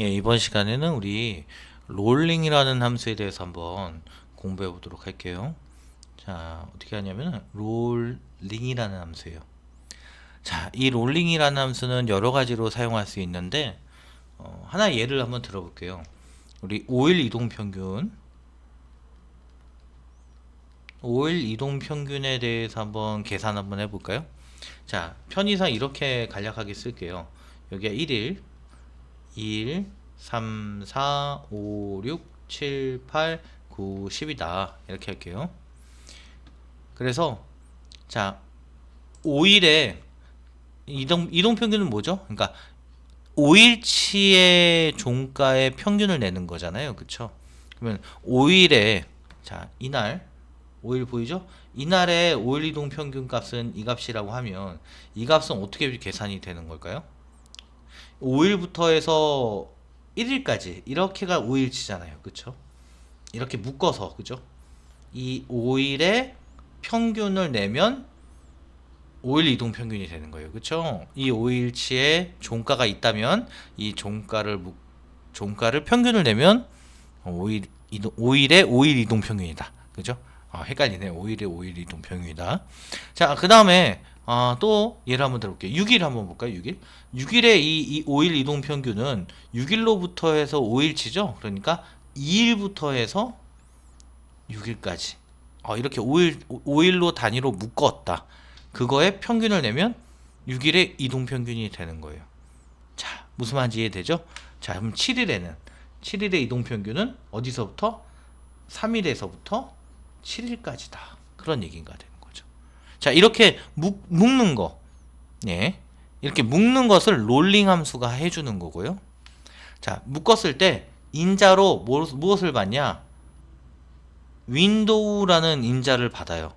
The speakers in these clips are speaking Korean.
예, 이번 시간에는 우리 롤링이라는 함수에 대해서 한번 공부해 보도록 할게요. 자, 어떻게 하냐면 롤링이라는 함수예요. 자, 이 롤링이라는 함수는 여러 가지로 사용할 수 있는데 어, 하나 예를 한번 들어볼게요. 우리 5일 이동 평균 5일 이동 평균에 대해서 한번 계산 한번 해볼까요? 자, 편의상 이렇게 간략하게 쓸게요. 여기가 1일, 2일, 3, 4, 5, 6, 7, 8, 9, 10이다. 이렇게 할게요. 그래서 자, 5일에 이동 이동 평균은 뭐죠? 그러니까 5일치의 종가의 평균을 내는 거잖아요. 그쵸 그러면 5일에 자, 이날 5일 보이죠? 이날의 5일 이동 평균 값은 이 값이라고 하면 이 값은 어떻게 계산이 되는 걸까요? 5일부터 해서 1일까지 이렇게가 5일치잖아요. 그쵸 이렇게 묶어서 그죠? 이 5일의 평균을 내면 5일 이동 평균이 되는 거예요. 그쵸 이 5일치에 종가가 있다면 이 종가를 묶- 종가를 평균을 내면 5일 이동 5일의 5일 이동 평균이다. 그죠? 아, 헷갈리네. 5일의 5일 이동 평균이다. 자, 그다음에 아, 또 예를 한번 들어볼게요. 6일 한번 볼까요? 6일. 6일의 이, 이 5일 이동 평균은 6일로부터 해서 5일치죠. 그러니까 2일부터 해서 6일까지. 어, 이렇게 5일 5일로 단위로 묶었다. 그거의 평균을 내면 6일의 이동 평균이 되는 거예요. 자, 무슨 말인지 이해되죠? 자, 그럼 7일에는 7일의 이동 평균은 어디서부터 3일에서부터 7일까지다. 그런 얘기가 되는 거죠. 자, 이렇게 묶, 묶는 거. 예. 이렇게 묶는 것을 롤링 함수가 해주는 거고요. 자, 묶었을 때 인자로 뭐, 무엇을 받냐? 윈도우라는 인자를 받아요.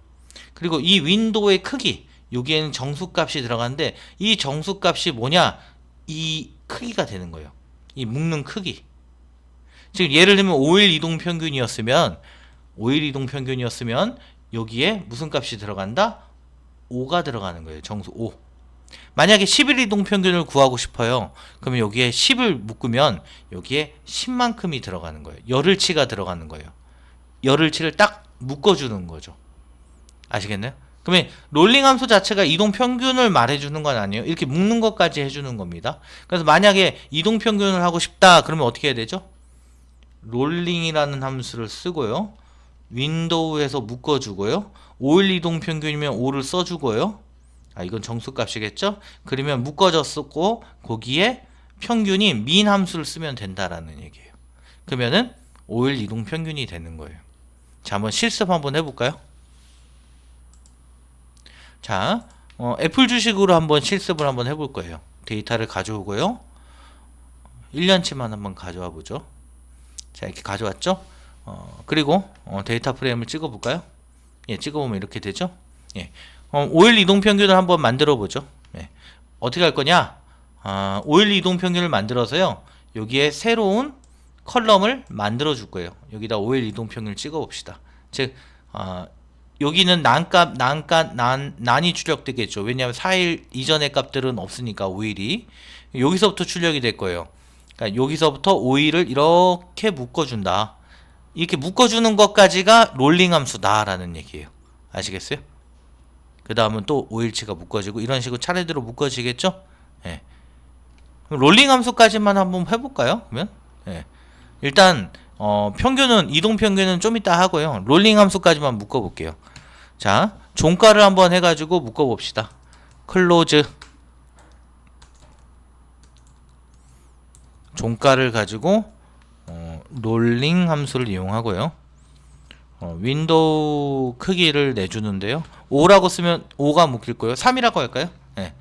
그리고 이 윈도우의 크기, 여기에는 정수값이 들어가는데 이 정수값이 뭐냐? 이 크기가 되는 거예요. 이 묶는 크기. 지금 예를 들면 5일 이동 평균이었으면 5일 이동 평균이었으면 여기에 무슨 값이 들어간다? 5가 들어가는 거예요. 정수 5. 만약에 10일 이동 평균을 구하고 싶어요. 그러면 여기에 10을 묶으면 여기에 10만큼이 들어가는 거예요. 열흘치가 들어가는 거예요. 열흘치를 딱 묶어주는 거죠. 아시겠나요? 그러면 롤링 함수 자체가 이동 평균을 말해주는 건 아니에요. 이렇게 묶는 것까지 해주는 겁니다. 그래서 만약에 이동 평균을 하고 싶다 그러면 어떻게 해야 되죠? 롤링이라는 함수를 쓰고요. 윈도우에서 묶어주고요. 5일 이동 평균이면 5를 써주고요. 아 이건 정수값이겠죠? 그러면 묶어졌었고 거기에 평균이 민 함수를 쓰면 된다라는 얘기예요. 그러면은 5일 이동 평균이 되는 거예요. 자 한번 실습 한번 해볼까요? 자 어, 애플 주식으로 한번 실습을 한번 해볼 거예요. 데이터를 가져오고요. 1년치만 한번 가져와 보죠. 자 이렇게 가져왔죠? 어, 그리고 어, 데이터 프레임을 찍어볼까요? 예, 찍어보면 이렇게 되죠? 예, 어, 5일 이동 평균을 한번 만들어 보죠. 예, 어떻게 할 거냐? 아, 5일 이동 평균을 만들어서요. 여기에 새로운 컬럼을 만들어 줄 거예요. 여기다 5일 이동 평균을 찍어 봅시다. 즉, 아, 여기는 난값, 난값, 난, 난이 출력되겠죠. 왜냐하면 4일 이전의 값들은 없으니까 5일이. 여기서부터 출력이 될 거예요. 그러니까 여기서부터 5일을 이렇게 묶어준다. 이렇게 묶어주는 것까지가 롤링 함수다라는 얘기예요. 아시겠어요? 그 다음은 또 5일치가 묶어지고 이런 식으로 차례대로 묶어지겠죠? 예. 롤링 함수까지만 한번 해볼까요? 그러면 예. 일단 어, 평균은 이동 평균은 좀 이따 하고요. 롤링 함수까지만 묶어볼게요. 자, 종가를 한번 해가지고 묶어봅시다. 클로즈 종가를 가지고 어, 롤링 함수를 이용하고요. 어, 윈도우 크기를 내주는데요. 5라고 쓰면 5가 묶일 거예요. 3이라고 할까요? 네.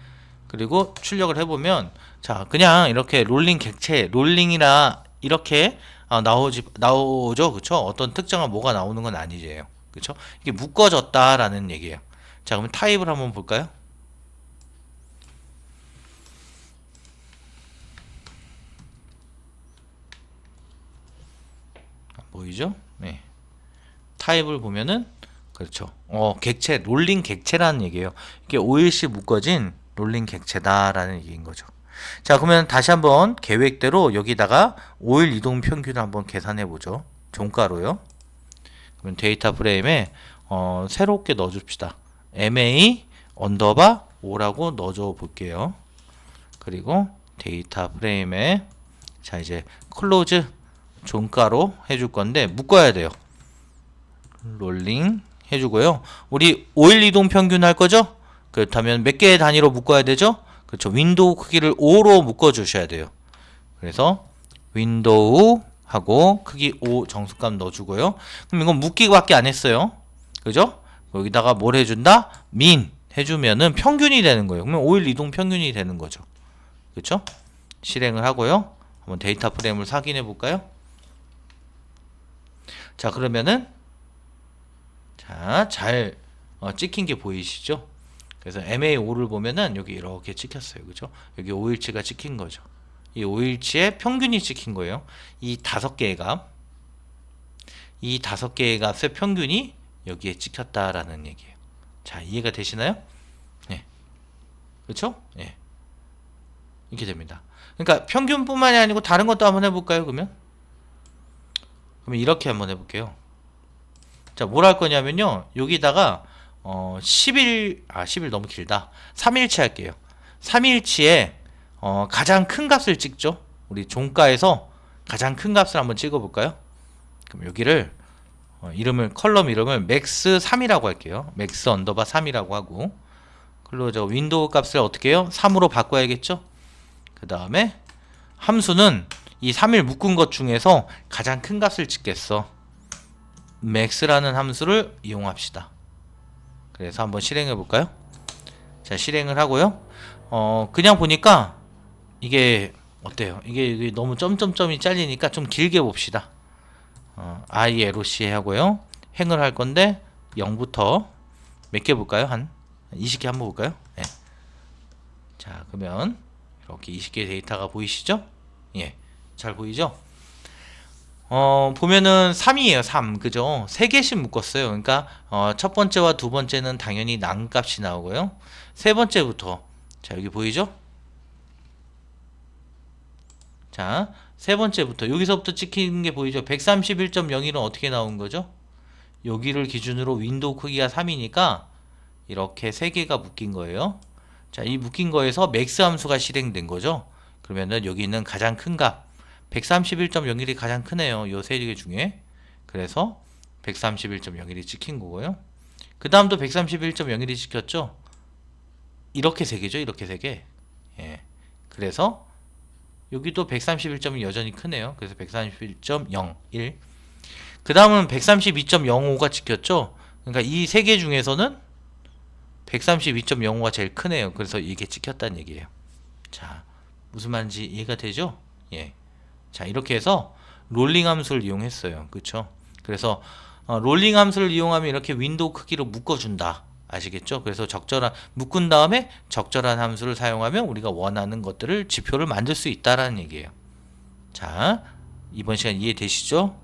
그리고 출력을 해보면 자 그냥 이렇게 롤링 객체 롤링이라 이렇게 아, 나오지 나오죠, 그렇죠? 어떤 특정한 뭐가 나오는 건 아니에요, 그렇죠? 이게 묶어졌다라는 얘기예요. 자 그러면 타입을 한번 볼까요? 보이죠? 네. 타입을 보면은 그렇죠. 어, 객체, 롤링 객체라는 얘기예요. 이게 5일씩 묶어진 롤링 객체다라는 얘기인 거죠. 자, 그러면 다시 한번 계획대로 여기다가 5일 이동 평균을 한번 계산해 보죠. 종가로요. 그러면 데이터 프레임에 어, 새롭게 넣어 줍시다. MA 언더바 5라고 넣어 줘 볼게요. 그리고 데이터 프레임에 자, 이제 클로즈 종가로 해줄 건데 묶어야 돼요. 롤링 해 주고요. 우리 5일 이동 평균 할 거죠? 그렇다면 몇 개의 단위로 묶어야 되죠? 그렇죠. 윈도우 크기를 5로 묶어 주셔야 돼요. 그래서 윈도우 하고 크기 5 정수값 넣어 주고요. 그럼 이건 묶기밖에 안 했어요. 그죠? 여기다가 뭘 해준다? 민 해주면은 평균이 되는 거예요. 그러면 5일 이동 평균이 되는 거죠. 그렇죠? 실행을 하고요. 한번 데이터 프레임을 확인해 볼까요? 자 그러면은 자잘 어, 찍힌 게 보이시죠? 그래서 MA5를 보면은 여기 이렇게 찍혔어요. 그죠? 여기 5일치가 찍힌 거죠. 이 5일치의 평균이 찍힌 거예요. 이 다섯 개의 값, 이 다섯 개의 값의 평균이 여기에 찍혔다라는 얘기예요. 자, 이해가 되시나요? 네. 그렇죠? 예. 이렇게 됩니다. 그러니까 평균뿐만이 아니고 다른 것도 한번 해 볼까요? 그러면 그러면 이렇게 한번 해볼게요. 자, 뭘 할 거냐면요. 여기다가 어 10일 아 10일 너무 길다. 3일치 할게요. 3일치에 어 가장 큰 값을 찍죠. 우리 종가에서 가장 큰 값을 한번 찍어 볼까요? 그럼 여기를 어, 이름을 컬럼 이름을 맥스 3이라고 할게요. 맥스 언더바 3이라고 하고 클로저 윈도우 값을 어떻게 해요? 3으로 바꿔야겠죠? 그 다음에 함수는 이 3일 묶은 것 중에서 가장 큰 값을 찍겠어. max라는 함수를 이용합시다. 그래서 한번 실행해 볼까요? 자, 실행을 하고요. 어, 그냥 보니까 이게 어때요? 이게, 이게 너무 점점점이 잘리니까 좀 길게 봅시다. 어, i LOC 하고요. 행을 할 건데 0부터 몇 개 볼까요? 한 20개 한번 볼까요? 네. 자, 그러면 이렇게 20개 데이터가 보이시죠? 예. 잘 보이죠? 어, 보면은 3이에요, 3. 그죠? 3개씩 묶었어요. 그러니까, 어, 첫 번째와 두 번째는 당연히 난값이 나오고요. 세 번째부터, 자, 여기 보이죠? 자, 세 번째부터, 여기서부터 찍히는 게 보이죠? 131.01은 어떻게 나온 거죠? 여기를 기준으로 윈도우 크기가 3이니까, 이렇게 세 개가 묶인 거예요. 자, 이 묶인 거에서 맥스 함수가 실행된 거죠? 그러면은 여기 있는 가장 큰 값, 131.01이 가장 크네요. 요 세 개 중에. 그래서 131.01이 찍힌 거고요. 그 다음도 131.01이 찍혔죠. 이렇게 세 개죠. 이렇게 세 개. 예. 그래서 여기도 131점이 여전히 크네요. 그래서 131.01. 그 다음은 132.05가 찍혔죠. 그러니까 이 세 개 중에서는 132.05가 제일 크네요. 그래서 이게 찍혔다는 얘기예요. 자, 무슨 말인지 이해가 되죠? 예. 자 이렇게 해서 롤링 함수를 이용했어요. 그쵸? 그래서 어, 롤링 함수를 이용하면 이렇게 윈도우 크기로 묶어준다. 아시겠죠? 그래서 적절한 묶은 다음에 적절한 함수를 사용하면 우리가 원하는 것들을 지표를 만들 수 있다라는 얘기예요. 자 이번 시간 이해되시죠